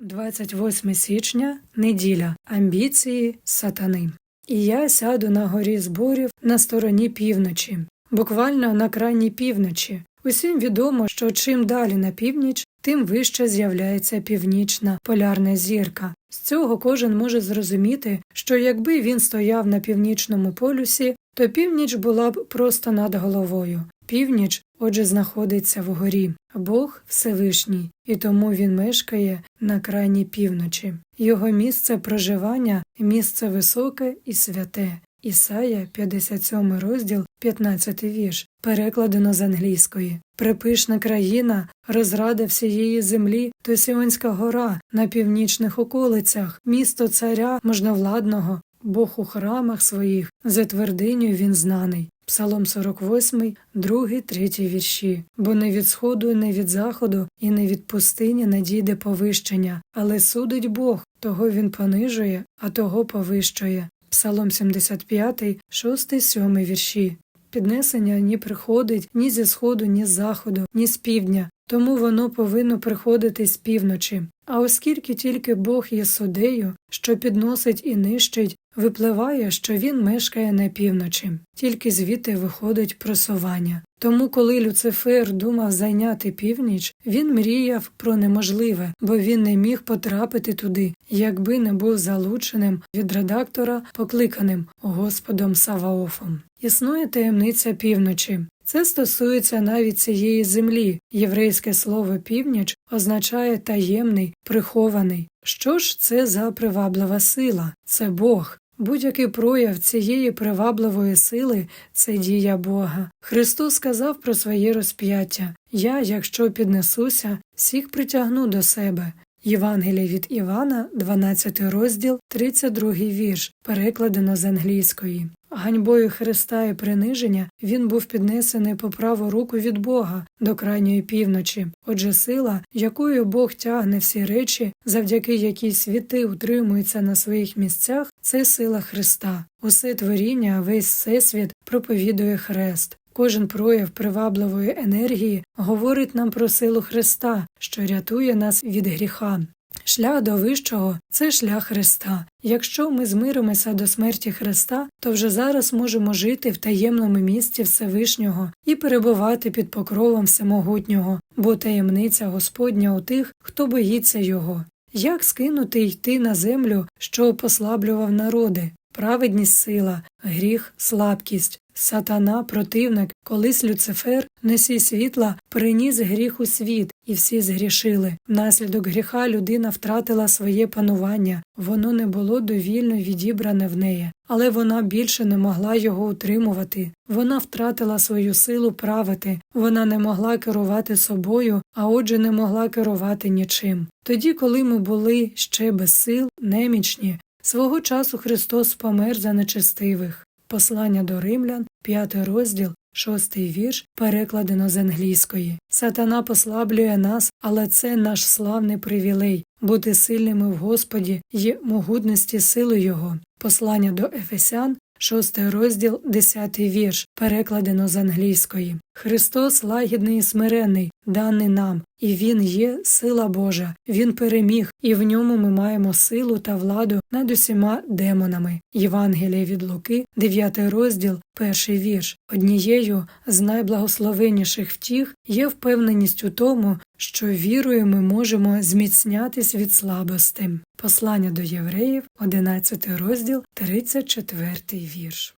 28 січня, неділя, амбіції сатани. І я сяду на горі зборів на стороні півночі, буквально на крайній півночі. Усім відомо, що чим далі на північ, тим вище з'являється північна полярна зірка. З цього кожен може зрозуміти, що якби він стояв на північному полюсі, то північ була б просто над головою. Північ, отже, знаходиться вгорі. Бог Всевишній, і тому він мешкає на крайній півночі. Його місце проживання місце високе і святе. Ісая, 57 розділ, 15 вірш, перекладено з англійської. Припишна країна, розрада всієї землі, то Сіонська гора на північних околицях, місто царя можновладного, Бог у храмах своїх, за твердиню він знаний. Псалом 48, 2, 3 вірші. Бо не від сходу, не від заходу, і не від пустині надійде повищення, але судить Бог, того він понижує, а того повищує. Псалом 75, 6, 7 вірші. Піднесення ні приходить ні зі сходу, ні з заходу, ні з півдня, тому воно повинно приходити з півночі. А оскільки тільки Бог є судею, що підносить і нищить, випливає, що він мешкає на півночі, тільки звідти виходить просування. Тому, коли Люцифер думав зайняти північ, він мріяв про неможливе, бо він не міг потрапити туди, якби не був залученим від редактора, покликаним Господом Саваофом. Існує таємниця півночі. Це стосується навіть цієї землі. Єврейське слово північ означає таємний, прихований. Що ж це за приваблива сила? Це Бог. Будь-який прояв цієї привабливої сили це дія Бога. Христос сказав про своє розп'яття Я, якщо піднесуся, всіх притягну до себе. Євангеліє від Івана, 12 розділ, 32 вірш, перекладено з англійської. Ганьбою Христа і приниження він був піднесений по праву руку від Бога до крайньої півночі. Отже, сила, якою Бог тягне всі речі, завдяки якій світи утримуються на своїх місцях, це сила Христа. Усе творіння, весь всесвіт проповідує хрест. Кожен прояв привабливої енергії говорить нам про силу Христа, що рятує нас від гріха. Шлях до вищого це шлях Христа. Якщо ми змиримося до смерті Христа, то вже зараз можемо жити в таємному місці Всевишнього і перебувати під покровом Всемогутнього, бо таємниця Господня у тих, хто боїться Його. Як скинути йти на землю, що послаблював народи? Праведність сила, гріх, слабкість, сатана, противник, колись Люцифер, носій світла, приніс гріх у світ, і всі згрішили. Внаслідок гріха людина втратила своє панування, воно не було довільно відібране в неї, але вона більше не могла його утримувати. Вона втратила свою силу правити, вона не могла керувати собою, а отже, не могла керувати нічим. Тоді, коли ми були ще без сил, немічні, Свого часу Христос помер за нечестивих. Послання до римлян, 5 розділ, 6 вірш, перекладено з англійської. Сатана послаблює нас, але це наш славний привілей бути сильними в Господі й могутності сили Його. Послання до Ефесян, 6 розділ, 10 вірш, перекладено з англійської. Христос лагідний і смиренний, даний нам, і Він є сила Божа, Він переміг, і в ньому ми маємо силу та владу над усіма демонами. Євангеліє від Луки, 9 розділ, перший вірш. Однією з найблагословенніших втіх є впевненість у тому, що вірою ми можемо зміцнятись від слабости. Послання до євреїв, 11 розділ, 34 вірш.